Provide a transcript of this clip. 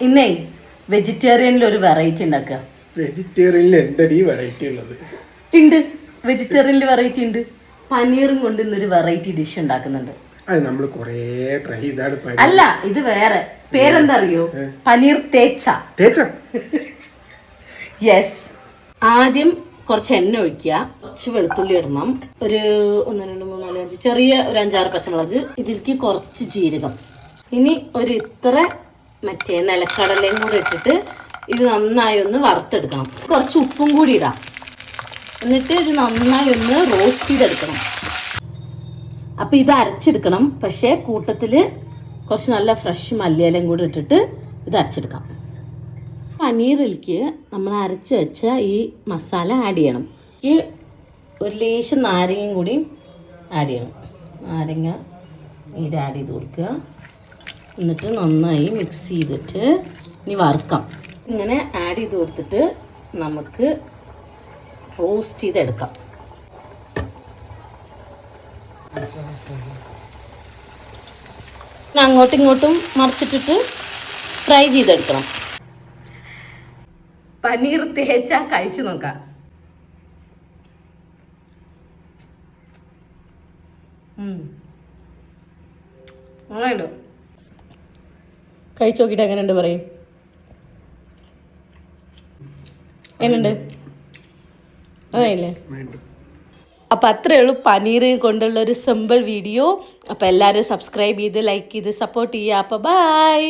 ഇന്നേ വെജിറ്റേറിയനിൽ ഒരു വെറൈറ്റി ഉണ്ടാക്കുക വെജിറ്റേറിയനിൽ എന്തടി വെറൈറ്റി ഉള്ളത്? ഉണ്ട് വെജിറ്റേറിയനിൽ വെറൈറ്റി ഉണ്ട് പനീറും കൊണ്ട് ഇന്നൊരു വെറൈറ്റി ഡിഷ് ഉണ്ടാക്കുന്നുണ്ട് അത് നമ്മൾ കുറേ ട്രൈ ചെയ്താണ് അല്ല ഇത് വേറെ. പേരെന്താ അറിയോ പനീർ തേച്ച. തേച്ച? യെസ് ആദ്യം കുറച്ച് എണ്ണ ഒഴിക്കുക കുറച്ച് വെളുത്തുള്ളി ഇടണം. ഒരു ഒന്ന് രണ്ട് മൂന്ന് നാല് അഞ്ച് ചെറിയ ഒരു അഞ്ചാറ് പച്ചമുളക്. ഇതിലേക്ക് കുറച്ച് ജീരകം. ഇനി ഒരു ഇത്ര മറ്റേ നിലക്കടലയും കൂടി ഇട്ടിട്ട് ഇത് നന്നായി ഒന്ന് വറുത്തെടുക്കണം. കുറച്ച് ഉപ്പും കൂടി ഇടാം. എന്നിട്ട് ഇത് നന്നായി ഒന്ന് റോസ്റ്റ് ചെയ്തെടുക്കണം. അപ്പം ഇത് അരച്ചെടുക്കണം. പക്ഷേ കൂട്ടത്തിൽ കുറച്ച് നല്ല ഫ്രഷ് മല്ലിയിലയും കൂടി ഇട്ടിട്ട് ഇത് അരച്ചെടുക്കാം. പനീറിലേക്ക് നമ്മൾ അരച്ച് വെച്ച ഈ മസാല ആഡ് ചെയ്യണം. ഈ ഒരു ലേശം നാരങ്ങയും കൂടി ആഡ് ചെയ്യണം. നാരങ്ങ ഇത് ആഡ് ചെയ്ത് കൊടുക്കുക. എന്നിട്ട് നന്നായി മിക്സ് ചെയ്തിട്ട് ഇനി വറുക്കാം. ഇങ്ങനെ ആഡ് ചെയ്ത് കൊടുത്തിട്ട് നമുക്ക് റോസ്റ്റ് ചെയ്തെടുക്കാം. അങ്ങോട്ടും ഇങ്ങോട്ടും മറിച്ചിട്ടിട്ട് ഫ്രൈ ചെയ്തെടുക്കണം. പനീർ തേച്ച കഴിച്ചു നോക്കാം. ഉം. കഴിച്ചു നോക്കിയിട്ട് എങ്ങനെയുണ്ട് പറയും. എങ്ങനെയുണ്ട്? അതായില്ലേ? അപ്പം അത്രയേ ഉള്ളൂ പനീർ കൊണ്ടുള്ള ഒരു സിമ്പിൾ വീഡിയോ അപ്പം എല്ലാവരും സബ്സ്ക്രൈബ് ചെയ്ത് ലൈക്ക് ചെയ്ത് സപ്പോർട്ട് ചെയ്യുക. അപ്പം ബൈ